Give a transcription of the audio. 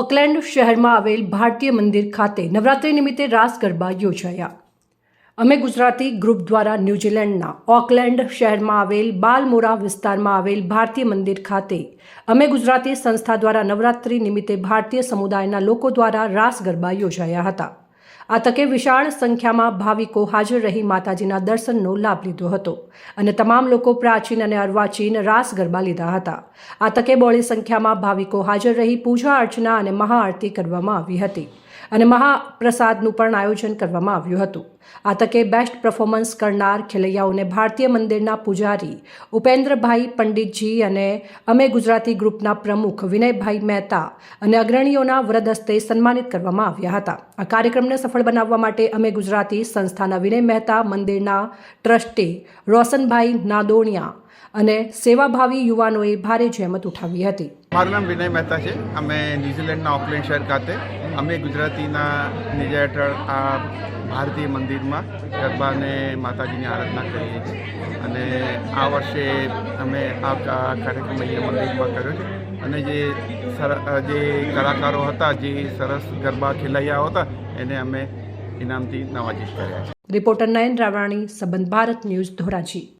Oakland શહેરમાં આવેલ ભારતીય મંદિર ખાતે નવરાત્રિ નિમિત્તે રાસ ગરબા યોજાયા. અમે ગુજરાતી ગ્રુપ દ્વારા ન્યૂઝીલેન્ડના ઓકલેન્ડ શહેરમાં આવેલ બાલમોરા વિસ્તારમાં આવેલ ભારતીય મંદિર ખાતે અમે ગુજરાતી સંસ્થા દ્વારા નવરાત્રિ નિમિત્તે ભારતીય સમુદાયના લોકો દ્વારા રાસ ગરબા યોજાયા હતા. આ તકે વિશાળ સંખ્યામાં ભાવિકો હાજર રહી માતાજીના દર્શનનો લાભ લીધો હતો અને તમામ લોકો પ્રાચીન અને અર્વાચીન રાસ ગરબા લીધા હતા. આ તકે બોળી સંખ્યામાં ભાવિકો હાજર રહી પૂજા અર્ચના અને મહાઆરતી કરવામાં આવી હતી. અને મહાપ્રસાદનું પણ આયોજન કરવામાં આવ્યું હતું. આ તકે બેસ્ટ પરફોર્મન્સ કરનાર ખેલૈયાઓને ભારતીય મંદિરના પૂજારી ઉપેન્દ્રભાઈ પંડિતજી અને અમે ગુજરાતી ગ્રુપના પ્રમુખ વિનયભાઈ મહેતા અને અગ્રણીઓના વરદ હસ્તે સન્માનિત કરવામાં આવ્યા હતા. આ કાર્યક્રમને સફળ બનાવવા માટે અમે ગુજરાતી સંસ્થાના વિનય મહેતા, મંદિરના ટ્રસ્ટી રોશનભાઈ નાદોણિયા અને સેવાભાવી યુવાનોએ ભારે જહેમત ઉઠાવી હતી. મારું નામ વિનય મહેતા છે. અમે ન્યૂઝીલેન્ડના ઓકલેન્ડ શહેર ખાતે. અમે ગુજરાતીના નિજા હેઠળ આ ભારતીય મંદિરમાં ગરબા અને માતાજીની આરાધના કરીએ છીએ. અને આ વર્ષે અમે આ કાર્યક્રમ અહીંયા મંદિરમાં કર્યો છે. અને જે જે કલાકારો હતા, જે સરસ ગરબા ખેલૈયા હતા, એને અમે ઇનામથી નવાજીશ કર્યા છે. રિપોર્ટર નયન રાવાણી સંબંધ ભારત ન્યૂઝ ધોરાજી.